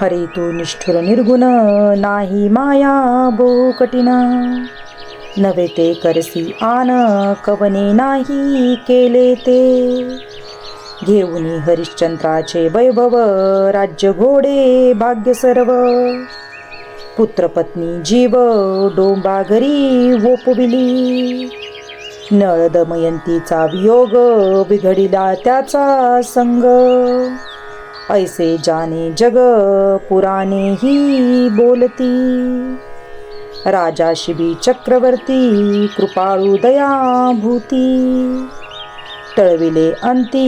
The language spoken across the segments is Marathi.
हरी तू निष्ठुर निर्गुण नाही माया बोकटिना कठीण. नवे ते करसी आन कवने नाही केले ते. घेऊन हरिश्चंद्राचे वैभव राज्य घोडे भाग्य सर्व. पुत्रपत्नी जीव डोंबा घरी वोपविली नळ दमयंतीचा वियोग बिघडिला त्याचा संग. ऐसे जाने जग पुराणे ही बोलती। राजा शिबी चक्रवर्ती कृपाळू दयाभूती। तळविले अंती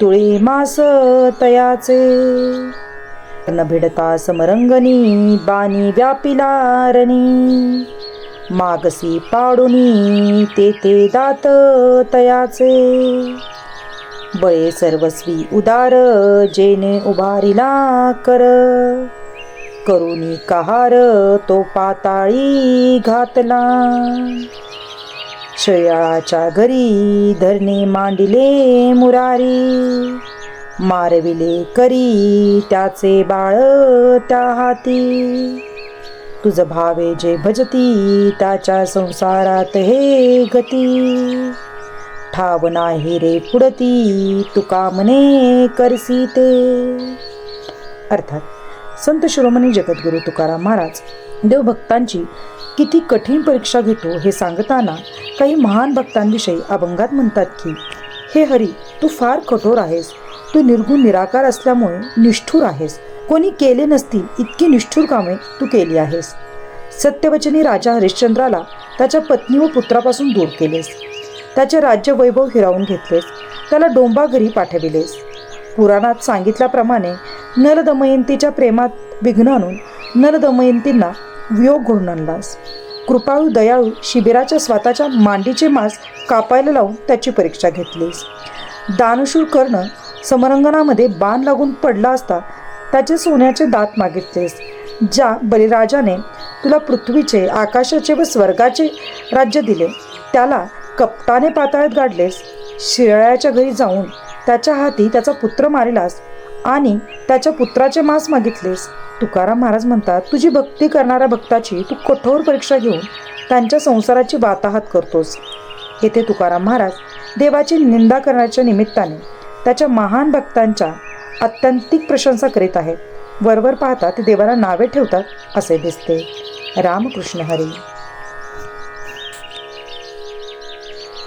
तुळे मास तयाचे। नभिडता भिडता समरंगनी बाणी व्यापिलारणी मागसी पाडुनी ते ते दात तयाचे। बळे सर्वस्वी उदार जेने उभारिला कर. करुणी कहार तो पाताळी घातला. शयाळाच्या घरी धरणे मांडिले मुरारी. मारविले करी त्याचे बाळ त्या हाती. तुझ भावे जे भजती त्याच्या संसारात हे गती. ठाव नाही रे पुढती. तुका मने करसी ते अर्थात संत शिरोमणी जगद्गुरु तुकाराम महाराज देवभक्तांची किती कठीण परीक्षा घेतो हे सांगताना काही महान भक्तांविषयी अभंगात म्हणतात की हे हरी तू फार कठोर आहेस. तू निर्गुण निराकार असल्यामुळे निष्ठुर आहेस. कोणी केले नसतील इतकी निष्ठुर कामे तू केली आहेस. सत्यवचनी राजा हरिश्चंद्राला त्याच्या पत्नी व पुत्रापासून दूर केलेस. त्याचे राज्य वैभव हिरावून घेतलेस. त्याला डोंबाघरी पाठविलेस. पुराणात सांगितल्याप्रमाणे नलदमयंतीच्या प्रेमात विघ्न आणून नलदमयंतींना वियोग घडून आणलास. कृपाळू दयाळू शिबिराच्या स्वतःच्या मांडीचे मांस कापायला लावून त्याची परीक्षा घेतलीस. दानशूर कर्ण समरंगणामध्ये बाण लागून पडला असता त्याचे सोन्याचे दात मागितलेस ज्या बलिराजाने तुला पृथ्वीचे आकाशाचे व स्वर्गाचे राज्य दिले त्याला कपटाने पाताळात गाडलेस शिराळ्याच्या घरी जाऊन त्याच्या हाती त्याचा पुत्र मारिलास आणि त्याच्या पुत्राचे मांस मागितलेस. तुकाराम महाराज म्हणतात तुझी भक्ती करणाऱ्या भक्ताची तू कठोर परीक्षा घेऊन त्यांच्या संसाराची वाताहात करतोस. येथे तुकाराम महाराज देवाची निंदा करण्याच्या निमित्ताने त्याच्या महान भक्तांच्या अत्यंतिक प्रशंसा करीत आहेत. वरवर पाहता ते देवाला नावे ठेवतात असे दिसते. रामकृष्ण हरी.